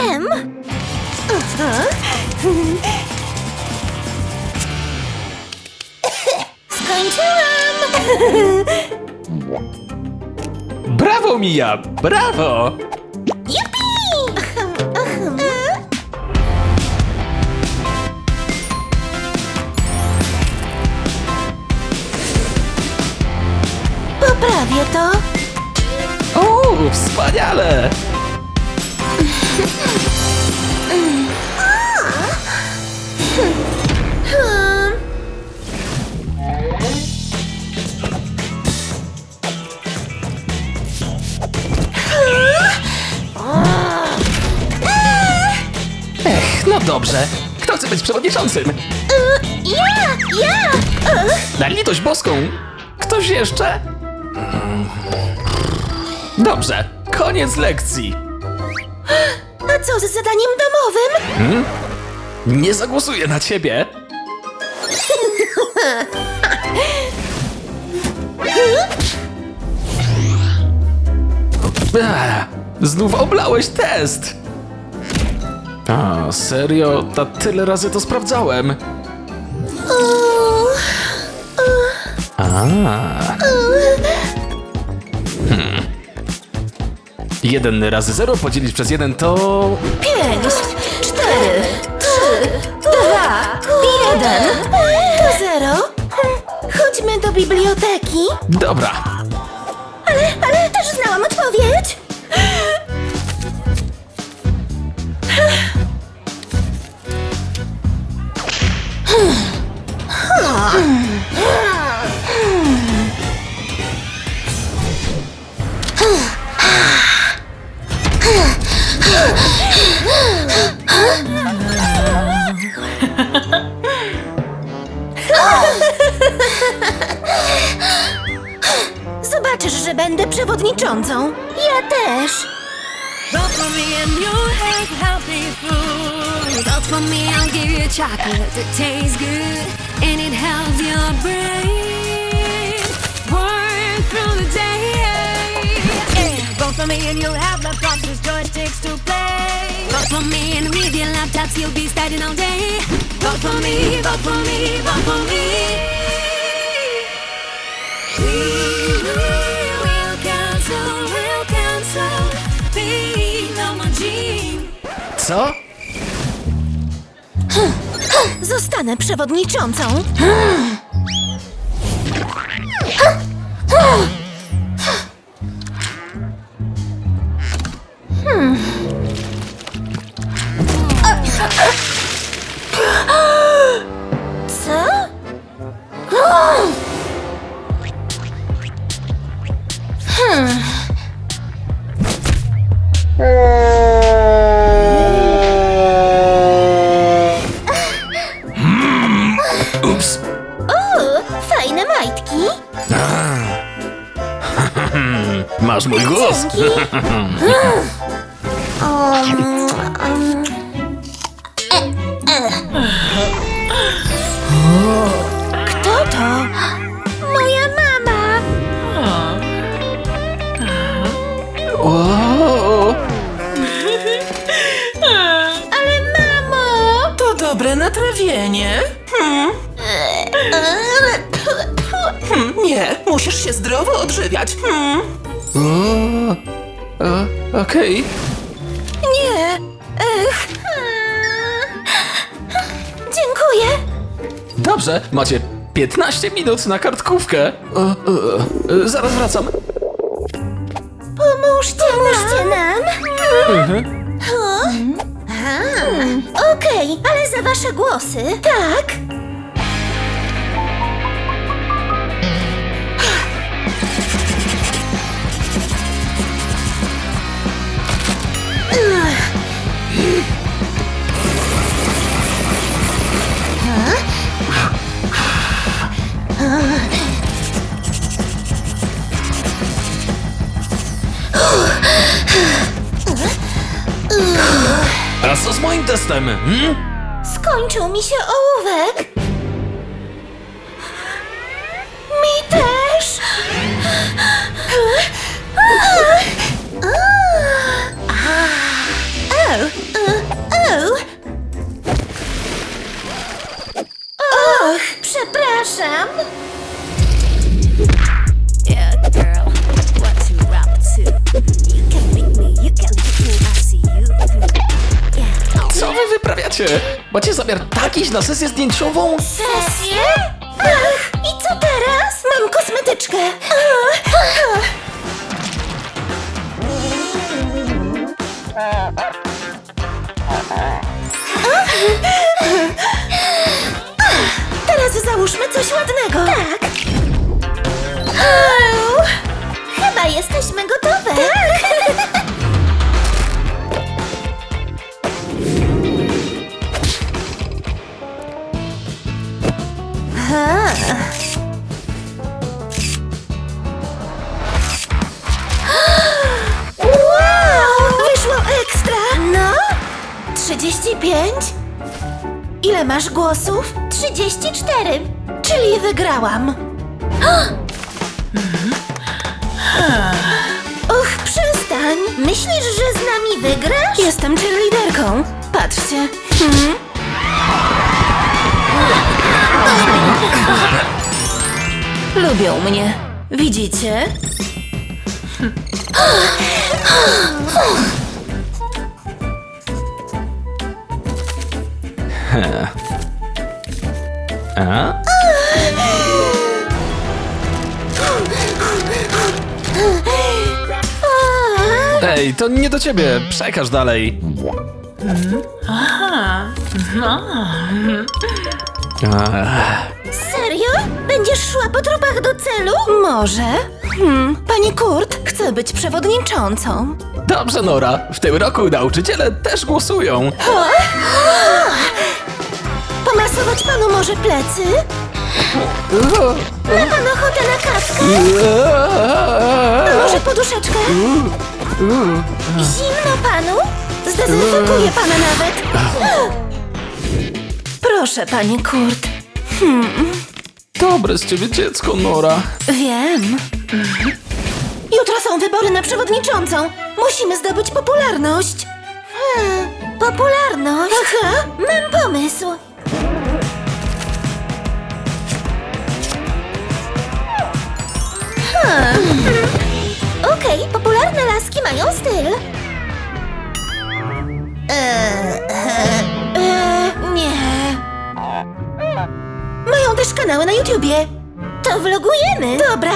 Wiem! Skończyłam! Brawo, Mija! Brawo! Jupi! Poprawię to. O, wspaniale! Dobrze. Kto chce być przewodniczącym? Y, Ja! Ja! Ugh. Na litość boską! Ktoś jeszcze? Dobrze, koniec lekcji. A co z zadaniem domowym? Nie zagłosuję na ciebie. Znów oblałeś test. A, serio? Ta tyle razy to sprawdzałem. A. Hmm. Jeden razy zero podzielić przez jeden to... Pięć, cztery, trzy, dwa, jeden. To zero. Chodźmy do biblioteki. Dobra. Ale, ale też znałam odpowiedź. Ja też. For me and you'll have healthy food. Vote for me, I'll give you chocolate tastes good and it helps your brain work through the day. Yeah. Vote for me and you'll have joysticks to play. Vote for me and with your laptops you'll be studying all day. Vote for me, vote for me, vote for me. Will Co? Zostanę przewodniczącą. Co? Masz mój. Dzięki. Um, um. Kto to? Moja mama. O, Ale mamo! To dobre natrawienie. Hmm, nie, musisz się zdrowo odżywiać. Hmm. O, o, okej. Nie. Ech. Dziękuję. Dobrze, macie 15 minut na kartkówkę. O, o, o, zaraz wracam. Pomóżcie, Pomóżcie nam. O? A, Okej, ale za wasze głosy. Tak. teraz? Co z moim testem? Hmm? Skończył mi się ołówek. Mi też. O. Och, przepraszam. Macie? Macie zamiar tak iść na sesję zdjęciową? Sesję? Ach, i co teraz? Mam kosmetyczkę. Teraz załóżmy coś ładnego. Tak. Au. Chyba jesteśmy gotowe. Tak. 35? Ile masz głosów? 34. Czyli wygrałam. Och, przestań. Myślisz, że z nami wygrasz? Jestem cheerleaderką. Patrzcie. Hmm? Lubią mnie. Widzicie? A? Ej, to nie do ciebie. Przekaż dalej. Ach, Serio? Będziesz szła po tropach do celu? Może. Hmm, pani Kurt chce być przewodniczącą. Dobrze, Nora. W tym roku nauczyciele też głosują. Pomasować panu może plecy? Ma pan ochotę na kawkę? A może poduszeczkę? Zimno panu? Zdezynfekuję pana nawet. Proszę, panie Kurt. Dobre z ciebie dziecko, Nora. Wiem. Jutro są wybory na przewodniczącą. Musimy zdobyć popularność. Hmm, popularność? Aha, mam pomysł. Laski mają styl. Eee, eee, nie. Mają też kanały na YouTubie. To vlogujemy. Dobra.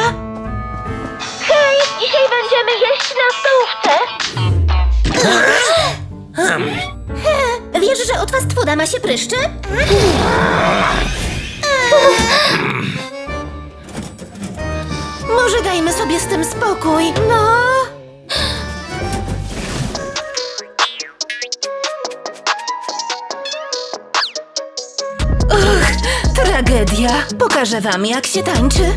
Hej, dzisiaj będziemy jeść na stołówce. He, Wiesz, że od fast fooda ma się pryszcze? Może dajmy sobie z tym spokój. No. Tragedia. Pokażę wam, jak się tańczy.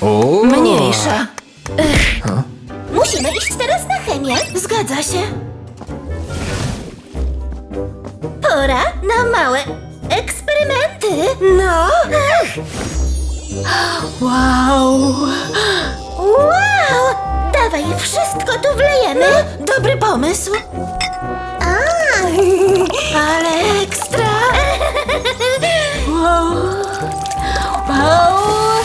O, Mniejsza. Musimy iść teraz na chemię. Zgadza się. Pora na małe. No. Wow. Wow. Dawaj, wszystko tu wlejemy. Dobry pomysł. A, ale ekstra. Wow. Wow.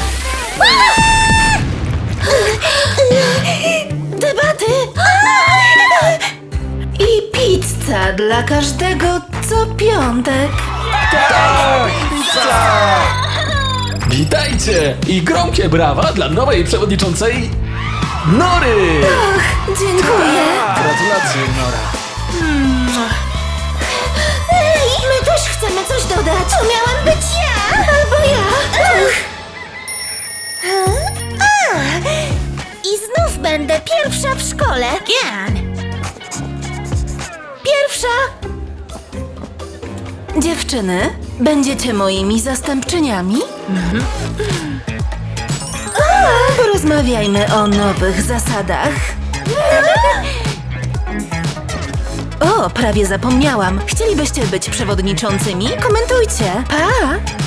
Debaty! I pizza dla każdego co piątek. Witajcie i gromkie brawa dla nowej przewodniczącej Nory! Dziękuję. Gratulacje, Nora. Ej, my też chcemy coś dodać. To miałam być ja. Albo ja. A, I znów będę pierwsza w szkole. Gian. Pierwsza. Dziewczyny, będziecie moimi zastępczyniami? A, porozmawiajmy o nowych zasadach. O, prawie zapomniałam. Chcielibyście być przewodniczącymi? Komentujcie. Pa!